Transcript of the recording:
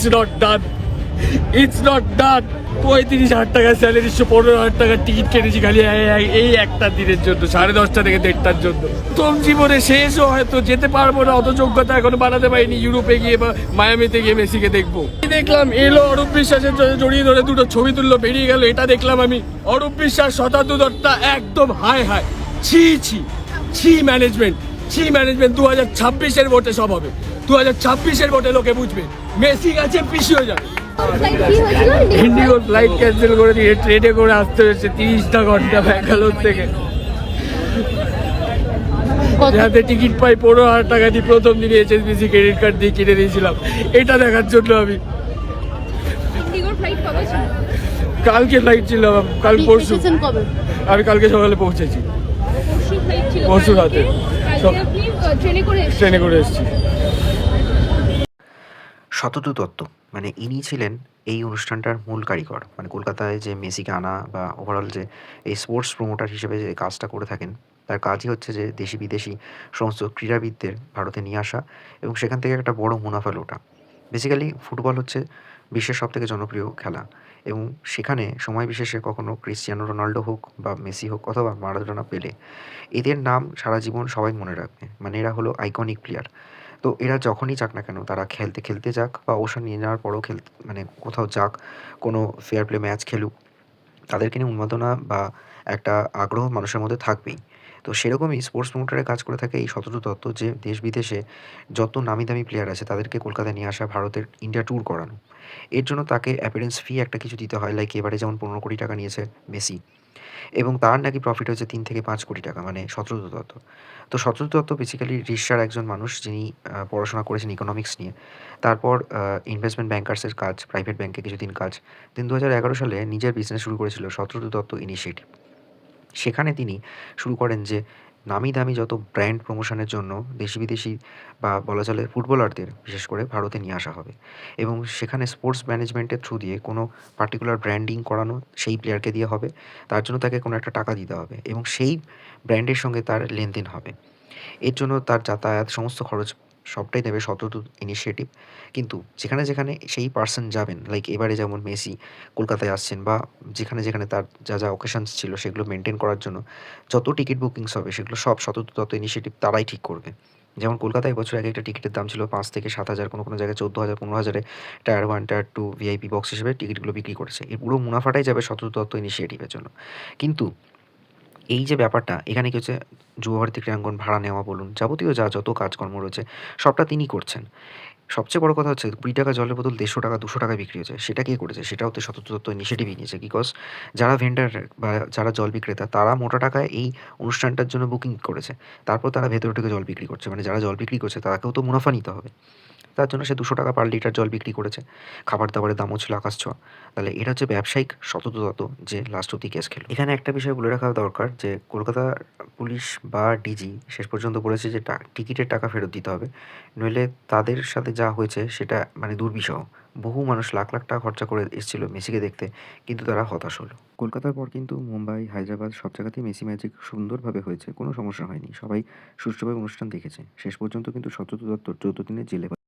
It's not done it's not done পঁয়ত্রিশ হাজার টাকা স্যালারি পনেরো হাজার টাকা টিকিট কেটেছি খালি এই- একটা দিনের জন্য, সাড়ে দশটা থেকে দেড়টার জন্য। তোম জীবনে শেষও হয়তো যেতে পারব না, অত যোগ্যতা এখনও বানাতে পারিনি, ইউরোপে গিয়ে বা মায়ামিতে গিয়ে মেসিকে দেখব। দেখলাম? এলো অরূপ বিশ্বাসের জড়িয়ে ধরে দুটো ছবি তুললো, বেরিয়ে গেল, এটা দেখলাম আমি। অরূপ বিশ্বাস, শতাব্দী দত্তা একদম হাই হাই ছি ছি ছি ম্যানেজমেন্ট ছি ম্যানেজমেন্ট দু হাজার ছাব্বিশের ভোটে সব হবে। দু হাজার ছাব্বিশের ভোটে লোকে বুঝবে। মেসি গেছে পিছিয়ে হয়ে যাবে। ইন্ডিগো ফ্লাইট ক্যান্সেল করে দিয়ে ট্রেনে করে আসতে হয়েছে তিরিশটা ঘণ্টা ব্যাঙ্গালোর থেকে। যাতে টিকিট পাই পনেরো হাজার টাকা দিয়ে প্রথম দিনে এইচএসবিসি ক্রেডিট কার্ড দিয়ে কিনে দিয়েছিলাম। এটা দেখার জন্য আমি। কালকে ফ্লাইট ছিল কাল পরশু। আমি কালকে সকালে পৌঁছেছি। পরশু রাতে। ট্রেনে করে এসেছি। শততু দত্ত মানে ইনি ছিলেন এই অনুষ্ঠানটার মূল কারিগর। মানে কলকাতায় যে মেসিকে আনা বা ওভারঅল যে এই স্পোর্টস প্রমোটার হিসেবে যে কাজটা করে থাকেন, তার কাজই হচ্ছে যে দেশি বিদেশি সমস্ত ক্রীড়াবিদদের ভারতে নিয়ে আসা এবং সেখান থেকে একটা বড় মুনাফা লোটা। বেসিক্যালি ফুটবল হচ্ছে বিশ্বের সবথেকে জনপ্রিয় খেলা এবং সেখানে সময় বিশেষে কখনো ক্রিশ্চিয়ানো রোনাল্ডো হোক বা মেসি হোক অথবা মারাদোনা পেলে, এদের নাম সারা জীবন সবাই মনে রাখবে। মানে এরা হলো আইকনিক প্লেয়ার তো এরা যখনই যাক না কেন, তারা খেলতে খেলতে যাক বা অবসর নিয়ে নেওয়ার পরও খেল মানে কোথাও যাক, কোনো ফেয়ার প্লে ম্যাচ খেলুক, তাদেরকে নিয়ে উন্মাদনা বা একটা আগ্রহ মানুষের মধ্যে থাকবেই। তো সেরকমই স্পোর্টস প্রমোটারে কাজ করে থাকে এই শতটু তত্ত্ব যে দেশ বিদেশে যত নামি দামি প্লেয়ার আছে, তাদেরকে কলকাতায় নিয়ে আসা ভারতের ইন্ডিয়া ট্যুর করানো। এর জন্য তাকে অ্যাপিয়ারেন্স ফি একটা কিছু দিতে হয় লাইক এবারে যেমন পনেরো কোটি টাকা নিয়েছে মেসি, এবং তার নাকি প্রফিট হচ্ছে তিন থেকে পাঁচ কোটি টাকা মানে শতদ্রু দত্ত তো শতদ্রু দত্ত বেসিক্যালি রিসার একজন মানুষ যিনি পড়াশোনা করেছেন ইকোনমিক্স নিয়ে, তারপর ইনভেস্টমেন্ট ব্যাংকার্সের কাজ প্রাইভেট ব্যাংকে কিছুদিন কাজ। দেন দু হাজার এগারো সালে নিজের বিজনেস শুরু করেছিল শতদ্রু দত্ত ইনিশিয়েটিভ সেখানে তিনি শুরু করেন যে নামি দামি যত ব্র্যান্ড প্রমোশনের জন্য দেশি বিদেশি বা বলা চলে ফুটবলারদের বিশেষ করে ভারতে নিয়ে আসা হবে। এবং সেখানে স্পোর্টস ম্যানেজমেন্টের থ্রু দিয়ে কোনো পার্টিকুলার ব্র্যান্ডিং করানো সেই প্লেয়ারকে দিয়ে হবে, তার জন্য তাকে কোনো একটা টাকা দিতে হবে এবং সেই ব্র্যান্ডের সঙ্গে তার লেনদেন হবে। এর জন্য তার যাতায়াত, সমস্ত খরচ সবটাই দেবে শতদ্রুত ইনিশিয়েটিভ কিন্তু যেখানে যেখানে সেই পার্সন যাবেন লাইক এবারে যেমন মেসি কলকাতায় আসছেন বা যেখানে যেখানে তার যা যা অকেশনস ছিল সেগুলো মেনটেন করার জন্য যত টিকিট বুকিংস হবে সেগুলো সব শতদ্রুত তত ইনিশিয়েটিভ তারাই ঠিক করবে। যেমন কলকাতায় বছর আগে একটা টিকিটের দাম ছিল পাঁচ থেকে সাত হাজার, কোনো কোনো জায়গায় চোদ্দ হাজার, পনেরো হাজারে tier one, tier two VIP box হিসেবে টিকিটগুলো বিক্রি করেছে। এর পুরো মুনাফাটাই যাবে শতদ্রুত ইনিশিয়েটিভের জন্য। কিন্তু এই যে ব্যাপারটা, এখানে কি হচ্ছে যুবভারতী ক্রীড়াঙ্গন ভাড়া নেওয়া বলুন, যাবতীয় যা যত কাজকর্ম রয়েছে, সবটা তিনি করছেন। সবচেয়ে বড় কথা হচ্ছে, কুড়ি টাকা জলের বোতল দেড়শো টাকা, দুশো টাকা বিক্রি হচ্ছে সেটা কে করেছে? সেটাও তো শততত্ত্ব ইনিশিয়েটিভই নিয়েছে বিকজ যারা ভেন্ডার বা যারা জল বিক্রেতা, তারা মোটা টাকায় এই অনুষ্ঠানটার জন্য বুকিং করেছে। তারপর তারা ভেতরে ঢুকে জল বিক্রি করছে মানে যারা জল বিক্রি করছে, তাকেও তো মুনাফা নিতে হবে। তার জন্য সে দুশো টাকা পার লিটার জল বিক্রি করেছে। খাবার দাবারের দামও ছিল আকাশ ছোঁয়া। তাহলে এটা হচ্ছে ব্যবসায়িক সততত যে লাস্ট অব্দি কেস খেলো। এখানে একটা বিষয় বলে রাখা দরকার যে কলকাতা পুলিশ বা ডিজি শেষ পর্যন্ত বলেছে যে টিকিটের টাকা ফেরত দিতে হবে। নইলে তাদের সাথে যা হয়েছে সেটা মানে দুর্বিষহ। বহু মানুষ লাখ লাখ টাকা খরচা করে এসেছিল মেসিকে দেখতে, কিন্তু তারা হতাশ হলো। কলকাতার পর কিন্তু মুম্বাই, হায়দ্রাবাদ সব জায়গাতেই মেসি ম্যাজিক সুন্দরভাবে হয়েছে, কোনো সমস্যা হয়নি। সবাই সুষ্ঠুভাবে অনুষ্ঠান দেখেছে। শেষ পর্যন্ত কিন্তু সত্যত দত্ত চৌদ্দ দিনের জেলে